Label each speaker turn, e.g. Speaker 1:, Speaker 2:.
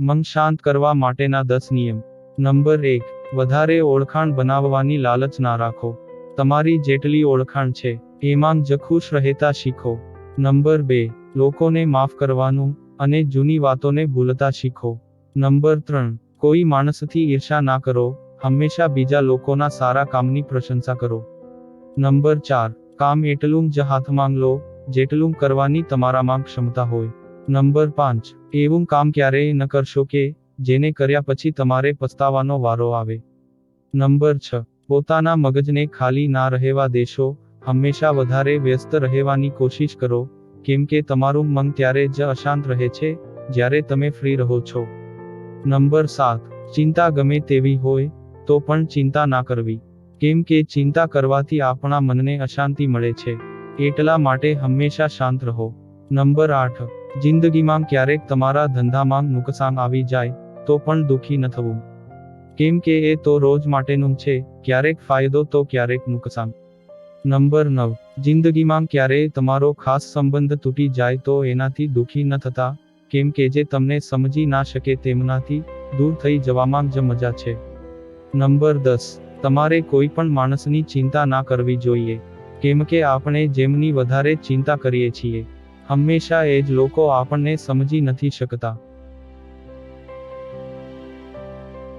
Speaker 1: મન શાંત કરવા માટેના દસ નિયમ. નંબર એક, વધારે ઓળખાણ બનાવવાની લાલચ ના રાખો. તમારી જેટલી ઓળખાણ છે એમાં જ ખુશ રહેતા શીખો. નંબર બે, લોકોને માફ કરવાનું અને જૂની વાતોને ભૂલતા શીખો. નંબર ત્રણ, કોઈ માણસથી ઈર્ષા ના કરો, હંમેશા બીજા લોકોના સારા કામની પ્રશંસા કરો. નંબર ચાર, કામ એટલું જ હાથમાં લો, જેટલું કરવાની તમારામાં ક્ષમતા હોય. નંબર પાંચ. એવું કામ ક્યારેય ન કરશો કે જેને કર્યા પછી તમારે પસ્તાવાનો વારો આવે. નંબર છ. પોતાના મગજને ખાલી ના રહેવા દેશો. હંમેશા વધારે વ્યસ્ત રહેવાની કોશિશ કરો. કેમ કે તમારું મન ત્યારે જ અશાંત રહે છે, જ્યારે તમે ફ્રી રહો છો. નંબર સાત. ચિંતા ગમે તેવી હોય, તો પણ ચિંતા ના કરવી. કેમ કે ચિંતા કરવાથી આપણા મનને અશાંતિ મળે છે. એટલા માટે હંમેશા શાંત રહો. નંબર આઠ. જિંદગીમાં ક્યારેક તમારા ધંધામાં નુકસાન આવી જાય, તો પણ દુઃખી ન થવું. કેમ કે એ તો રોજ માટેનું છે, ક્યારેક ફાયદો તો ક્યારેક નુકસાન. નંબર નવ જિંદગીમાં ક્યારેય તમારો ખાસ સંબંધ તૂટી જાય તો એનાથી દુઃખી ન થતા, કેમ કે જે તમને સમજી ના શકે તેમનાથી દૂર થઈ જવામાં જ મજા છે. નંબર દસ, તમારે કોઈ પણ માણસની ચિંતા ના કરવી જોઈએ, કેમ કે આપણે જેમની વધારે ચિંતા કરીએ છીએ. હંમેશા એ જ લોકો આપણને સમજી નથી શકતા.